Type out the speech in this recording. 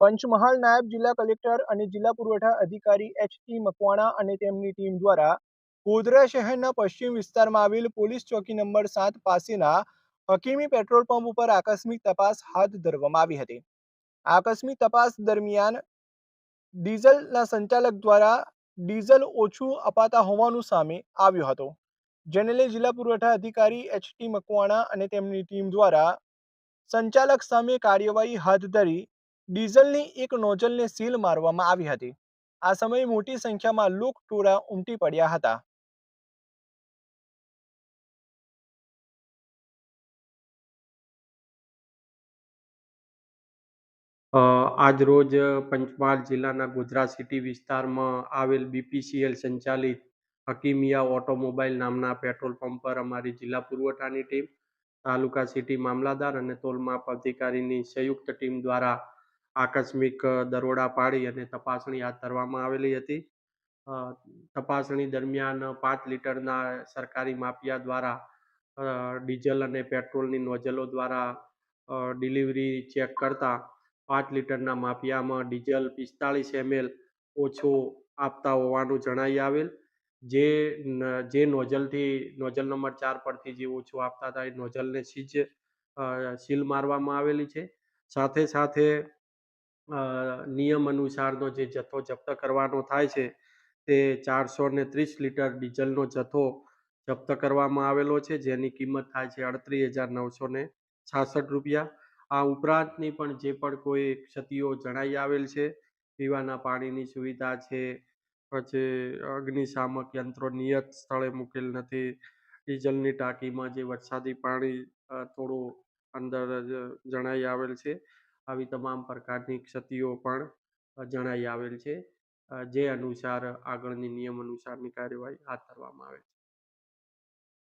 પંચમહાલ નાયબ જિલ્લા કલેક્ટર અને જિલ્લા પુરવઠા અધિકારી એચ ટી મકવાણા અને તેમની ટીમ દ્વારા ગોધરા શહેરના પશ્ચિમ વિસ્તારમાં આવેલ પોલીસ ચોકી નંબર સાત પાસેના હકીમી પેટ્રોલ પંપ ઉપર આકસ્મિક તપાસ હાથ ધરવામાં આવી હતી. આકસ્મિક તપાસ દરમિયાન ડીઝલના સંચાલક દ્વારા ડીઝલ ઓછું અપાતા હોવાનું સામે આવ્યું હતું. જેને લઈ જિલ્લા પુરવઠા અધિકારી એચ ટી મકવાણા અને તેમની ટીમ દ્વારા સંચાલક સામે કાર્યવાહી હાથ ધરી ડીઝલની એક નોઝલને સીલ મારવામાં આવી હતી. આ સમયે મોટી સંખ્યામાં લોક ટોળા ઉમટી પડ્યા હતા. આજ રોજ પંચમહાલ જિલ્લાના ગુજરાત સિટી વિસ્તારમાં આવેલ બીપીસીએલ સંચાલિત હકીમિયા ઓટોમોબાઈલ નામના પેટ્રોલ પંપ પર અમારી જિલ્લા પુરવઠાની ટીમ, તાલુકા સિટી મામલાદાર અને તોલ માપ અધિકારીની સંયુક્ત ટીમ દ્વારા આકસ્મિક દરોડા પાડી અને તપાસણી હાથ ધરવામાં આવેલી હતી. તપાસણી દરમિયાન પાંચ લીટરના સરકારી માફિયા દ્વારા ડીઝલ અને પેટ્રોલની નોઝલો દ્વારા ડિલિવરી ચેક કરતા પાંચ લીટરના માફિયામાં ડીઝલ પિસ્તાળીસ એમએલ ઓછો આપતા હોવાનું જણાઈ આવેલ. જે જે નોઝલથી, નોઝલ નંબર ચાર પરથી જે ઓછું આપતા હતા એ નોઝલને સીજ સીલ મારવામાં આવેલી છે. સાથે સાથે નિયમ અનુસારનો જે જથ્થો જપ્ત કરવાનો થાય છે, તે ચારસો ને ત્રીસ લીટર ડીઝલનો જથ્થો જપ્ત કરવામાં આવેલો છે, જેની કિંમત થાય છે અડત્રીસ હજાર નવસો ને છાસઠ રૂપિયા. આ ઉપરાંતની પણ જે પણ કોઈ ક્ષતિઓ જણાઈ આવેલ છે, પીવાના પાણીની સુવિધા છે, પછી અગ્નિશામક યંત્રો નિયત સ્થળે મૂકેલ નથી, ડીઝલની ટાંકીમાં જે વરસાદી પાણી થોડું અંદર જણાઈ આવેલ છે. આવી તમામ પ્રકારની ક્ષતિઓ પણ જણાઈ આવેલ છે જે અનુસાર આગળની નિયમ અનુસારની કાર્યવાહી હાથ ધરવામાં આવે છે.